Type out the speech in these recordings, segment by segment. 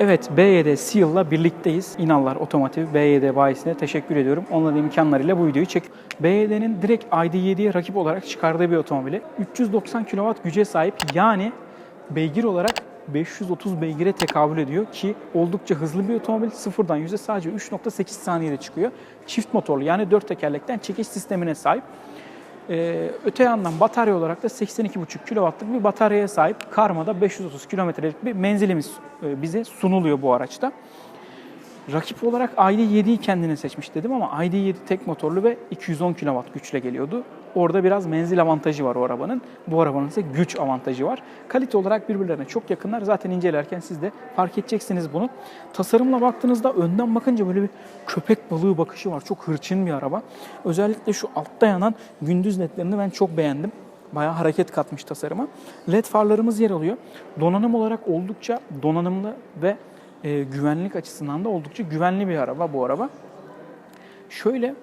Evet, BYD Seal'la birlikteyiz. İnallar Otomotiv BYD bayisine teşekkür ediyorum. Onların imkanlarıyla bu videoyu çek. BYD'nin direkt ID7'ye rakip olarak çıkardığı bir otomobili. 390 kW güce sahip yani beygir olarak 530 beygire tekabül ediyor ki oldukça hızlı bir otomobil. Sıfırdan yüze sadece 3.8 saniyede çıkıyor. Çift motorlu yani dört tekerlekten çekiş sistemine sahip. Ee, öte yandan batarya olarak da 82,5 kW'lık bir bataryaya sahip. Karma'da 530 kilometrelik bir menzilimiz e, bize sunuluyor bu araçta. Rakip olarak ID7'yi kendine seçmiş dedim ama ID7 tek motorlu ve 210 kW güçle geliyordu. Orada biraz menzil avantajı var o arabanın. Bu arabanın ise güç avantajı var. Kalite olarak birbirlerine çok yakınlar. Zaten incelerken siz de fark edeceksiniz bunu. Tasarımla baktığınızda önden bakınca böyle bir köpek balığı bakışı var. Çok hırçın bir araba. Özellikle şu altta yanan gündüz ledlerini ben çok beğendim. Bayağı hareket katmış tasarıma. LED farlarımız yer alıyor. Donanım olarak oldukça donanımlı ve e, güvenlik açısından da oldukça güvenli bir araba bu araba. Şöyle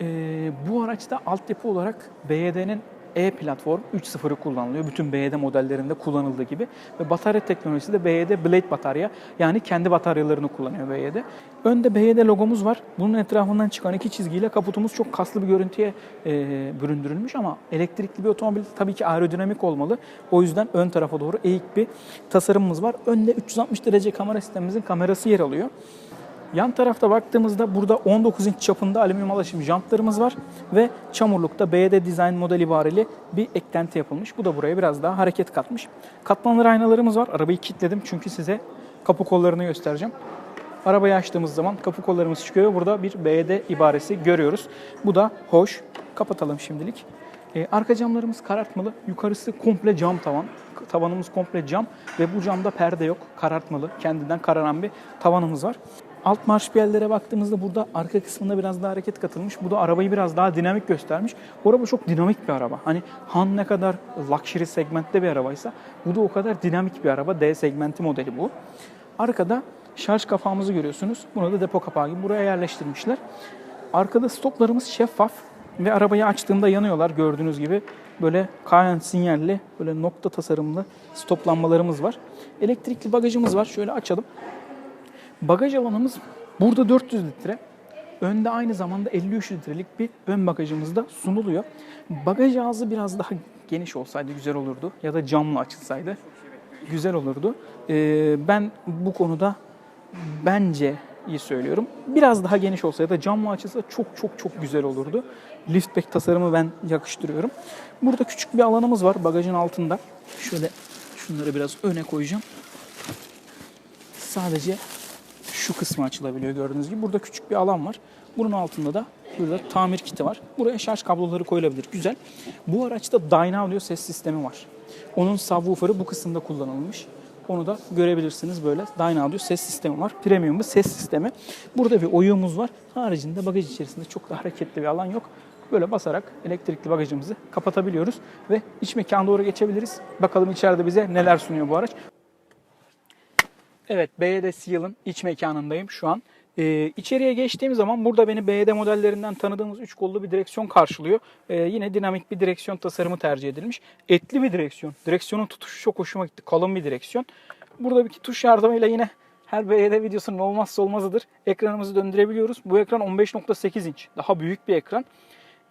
e, bu araçta altyapı olarak BYD'nin E-Platform 3.0'ı kullanılıyor. Bütün BYD modellerinde kullanıldığı gibi. Ve batarya teknolojisi de BYD Blade batarya. Yani kendi bataryalarını kullanıyor BYD. Önde BYD logomuz var. Bunun etrafından çıkan iki çizgiyle kaputumuz çok kaslı bir görüntüye e, büründürülmüş ama elektrikli bir otomobil tabii ki aerodinamik olmalı. O yüzden ön tarafa doğru eğik bir tasarımımız var. Önde 360 derece kamera sistemimizin kamerası yer alıyor. Yan tarafta baktığımızda burada 19 inç çapında alüminyum alaşım jantlarımız var ve çamurlukta BYD Design model ibareli bir eklenti yapılmış. Bu da buraya biraz daha hareket katmış. Katlanır aynalarımız var. Arabayı kilitledim çünkü size kapı kollarını göstereceğim. Arabayı açtığımız zaman kapı kollarımız çıkıyor. Burada bir BYD ibaresi görüyoruz. Bu da hoş. Kapatalım şimdilik. Ee, arka camlarımız karartmalı. Yukarısı komple cam tavan. Tavanımız komple cam ve bu camda perde yok. Karartmalı. Kendinden kararan bir tavanımız var. Alt marşpiyerlere baktığımızda burada arka kısmında biraz daha hareket katılmış. Bu da arabayı biraz daha dinamik göstermiş. Bu araba çok dinamik bir araba. Hani Han ne kadar luxury segmentte bir arabaysa bu da o kadar dinamik bir araba. D segmenti modeli bu. Arkada şarj kafamızı görüyorsunuz. Bunu da depo kapağı gibi buraya yerleştirmişler. Arkada stoplarımız şeffaf ve arabayı açtığımda yanıyorlar gördüğünüz gibi. Böyle kayan sinyalli, böyle nokta tasarımlı stoplanmalarımız var. Elektrikli bagajımız var. Şöyle açalım. Bagaj alanımız burada 400 litre. Önde aynı zamanda 53 litrelik bir ön bagajımız da sunuluyor. Bagaj ağzı biraz daha geniş olsaydı güzel olurdu ya da camla açılsaydı güzel olurdu. Ee, ben bu konuda bence iyi söylüyorum. Biraz daha geniş olsa ya da camla açılsa çok çok çok güzel olurdu. Liftback tasarımı ben yakıştırıyorum. Burada küçük bir alanımız var bagajın altında. Şöyle şunları biraz öne koyacağım. Sadece şu kısmı açılabiliyor gördüğünüz gibi. Burada küçük bir alan var. Bunun altında da burada tamir kiti var. Buraya şarj kabloları koyulabilir. Güzel. Bu araçta Dynaudio ses sistemi var. Onun subwoofer'ı bu kısımda kullanılmış. Onu da görebilirsiniz böyle. Dynaudio ses sistemi var. Premium bir ses sistemi. Burada bir oyuğumuz var. Haricinde bagaj içerisinde çok da hareketli bir alan yok. Böyle basarak elektrikli bagajımızı kapatabiliyoruz ve iç mekana doğru geçebiliriz. Bakalım içeride bize neler sunuyor bu araç. Evet, BYD Seal'ın iç mekanındayım şu an. Ee, içeriye geçtiğim zaman burada beni BYD modellerinden tanıdığımız 3 kollu bir direksiyon karşılıyor. Ee, yine dinamik bir direksiyon tasarımı tercih edilmiş. Etli bir direksiyon. Direksiyonun tutuşu çok hoşuma gitti. Kalın bir direksiyon. Burada bir tuş yardımıyla yine her BYD videosunun olmazsa olmazıdır. Ekranımızı döndürebiliyoruz. Bu ekran 15.8 inç. Daha büyük bir ekran.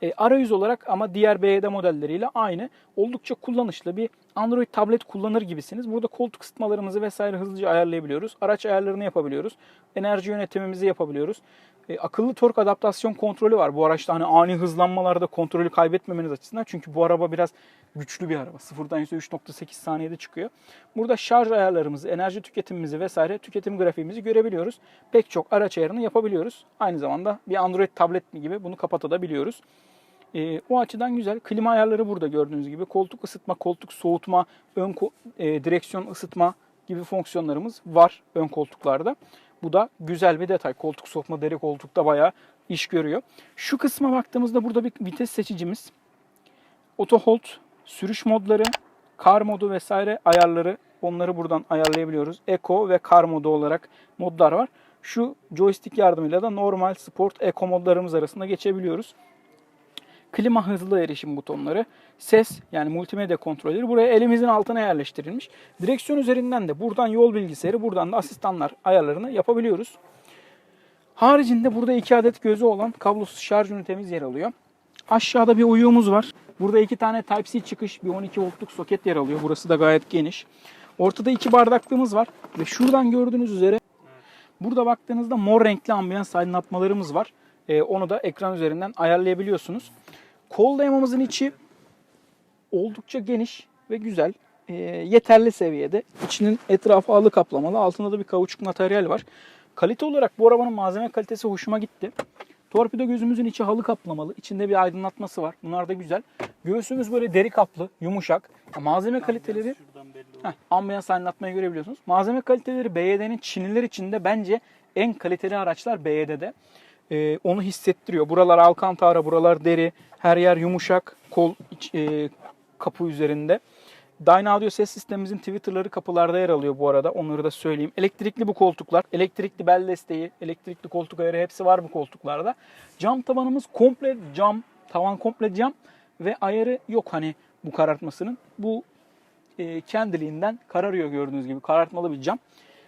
E, arayüz olarak ama diğer BYD modelleriyle aynı. Oldukça kullanışlı bir Android tablet kullanır gibisiniz. Burada koltuk ısıtmalarımızı vesaire hızlıca ayarlayabiliyoruz. Araç ayarlarını yapabiliyoruz. Enerji yönetimimizi yapabiliyoruz. E, akıllı tork adaptasyon kontrolü var. Bu araçta hani ani hızlanmalarda kontrolü kaybetmemeniz açısından. Çünkü bu araba biraz güçlü bir araba. Sıfırdan yüzde 3.8 saniyede çıkıyor. Burada şarj ayarlarımızı, enerji tüketimimizi vesaire tüketim grafiğimizi görebiliyoruz. Pek çok araç ayarını yapabiliyoruz. Aynı zamanda bir Android tablet mi gibi bunu kapatabiliyoruz. E, o açıdan güzel. Klima ayarları burada gördüğünüz gibi. Koltuk ısıtma, koltuk soğutma, ön ko- e, direksiyon ısıtma gibi fonksiyonlarımız var ön koltuklarda. Bu da güzel bir detay. Koltuk soğutma deri koltukta bayağı iş görüyor. Şu kısma baktığımızda burada bir vites seçicimiz. Auto hold, sürüş modları, kar modu vesaire ayarları onları buradan ayarlayabiliyoruz. Eco ve kar modu olarak modlar var. Şu joystick yardımıyla da normal, sport, eco modlarımız arasında geçebiliyoruz. Klima hızlı erişim butonları, ses yani multimedya kontrolleri buraya elimizin altına yerleştirilmiş. Direksiyon üzerinden de buradan yol bilgisayarı, buradan da asistanlar ayarlarını yapabiliyoruz. Haricinde burada iki adet gözü olan kablosuz şarj ünitemiz yer alıyor. Aşağıda bir uyuğumuz var. Burada iki tane Type-C çıkış, bir 12 voltluk soket yer alıyor. Burası da gayet geniş. Ortada iki bardaklığımız var ve şuradan gördüğünüz üzere burada baktığınızda mor renkli ambiyans aydınlatmalarımız var. Ee, onu da ekran üzerinden ayarlayabiliyorsunuz. Kol dayamamızın içi oldukça geniş ve güzel. Ee, yeterli seviyede. İçinin etrafı alı kaplamalı. Altında da bir kauçuk materyal var. Kalite olarak bu arabanın malzeme kalitesi hoşuma gitti. Torpido gözümüzün içi halı kaplamalı. İçinde bir aydınlatması var. Bunlar da güzel. Göğsümüz böyle deri kaplı, yumuşak. Ya malzeme kaliteleri Heh, ambiyans aydınlatmayı görebiliyorsunuz. Malzeme kaliteleri BYD'nin Çinliler içinde bence en kaliteli araçlar BYD'de. Ee, onu hissettiriyor. Buralar alkantara, buralar deri, her yer yumuşak, kol iç- e, kapı üzerinde. Dyna Audio ses sistemimizin Twitter'ları kapılarda yer alıyor bu arada. Onları da söyleyeyim. Elektrikli bu koltuklar. Elektrikli bel desteği, elektrikli koltuk ayarı hepsi var bu koltuklarda. Cam tavanımız komple cam. Tavan komple cam ve ayarı yok hani bu karartmasının. Bu e, kendiliğinden kararıyor gördüğünüz gibi. Karartmalı bir cam.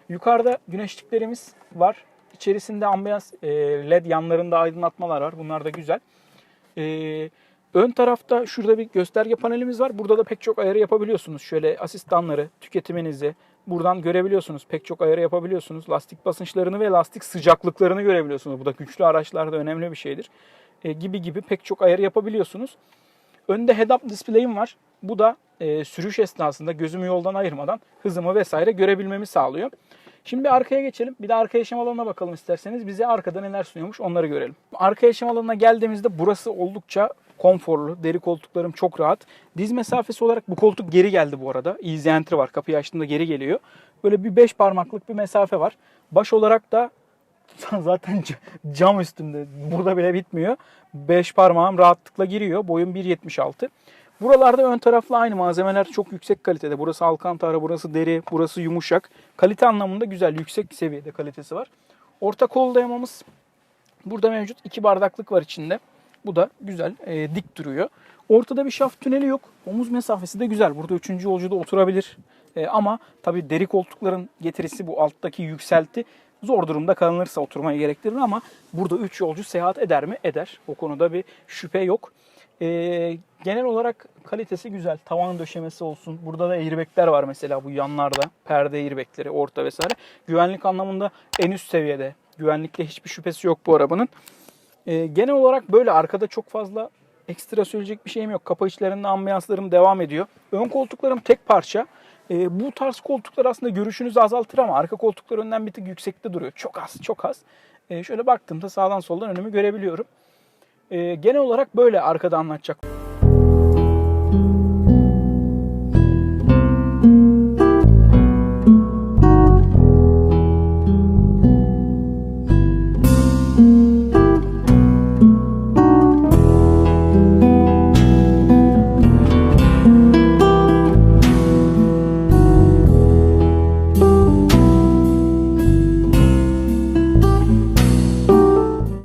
Yukarıda güneşliklerimiz var. İçerisinde ambiyans e, led yanlarında aydınlatmalar var. Bunlar da güzel. E, ön tarafta şurada bir gösterge panelimiz var. Burada da pek çok ayarı yapabiliyorsunuz. Şöyle asistanları, tüketiminizi buradan görebiliyorsunuz. Pek çok ayarı yapabiliyorsunuz. Lastik basınçlarını ve lastik sıcaklıklarını görebiliyorsunuz. Bu da güçlü araçlarda önemli bir şeydir. E, gibi gibi pek çok ayarı yapabiliyorsunuz. Önde head-up display'im var. Bu da e, sürüş esnasında gözümü yoldan ayırmadan hızımı vesaire görebilmemi sağlıyor. Şimdi bir arkaya geçelim. Bir de arka yaşam alanına bakalım isterseniz. Bize arkada neler sunuyormuş onları görelim. Arka yaşam alanına geldiğimizde burası oldukça konforlu. Deri koltuklarım çok rahat. Diz mesafesi olarak bu koltuk geri geldi bu arada. Easy entry var. Kapıyı açtığımda geri geliyor. Böyle bir 5 parmaklık bir mesafe var. Baş olarak da zaten cam üstümde. Burada bile bitmiyor. 5 parmağım rahatlıkla giriyor. Boyum 1.76. Buralarda ön tarafla aynı malzemeler çok yüksek kalitede. Burası alkantara, burası deri, burası yumuşak. Kalite anlamında güzel, yüksek seviyede kalitesi var. Orta kol dayamamız burada mevcut. iki bardaklık var içinde. Bu da güzel, e, dik duruyor. Ortada bir şaft tüneli yok. Omuz mesafesi de güzel. Burada üçüncü yolcu da oturabilir. E, ama tabii deri koltukların getirisi bu alttaki yükselti zor durumda kalınırsa oturmayı gerektirir ama burada 3 yolcu seyahat eder mi? Eder. O konuda bir şüphe yok. Ee, genel olarak kalitesi güzel. Tavan döşemesi olsun. Burada da airbagler var mesela bu yanlarda. Perde airbagleri, orta vesaire. Güvenlik anlamında en üst seviyede. Güvenlikte hiçbir şüphesi yok bu arabanın. Ee, genel olarak böyle arkada çok fazla ekstra söyleyecek bir şeyim yok. Kapı içlerinde ambiyanslarım devam ediyor. Ön koltuklarım tek parça. Ee, bu tarz koltuklar aslında görüşünüzü azaltır ama arka koltuklar önden bir tık yüksekte duruyor. Çok az, çok az. Ee, şöyle baktığımda sağdan soldan önümü görebiliyorum. Ee, genel olarak böyle arkada anlatacak.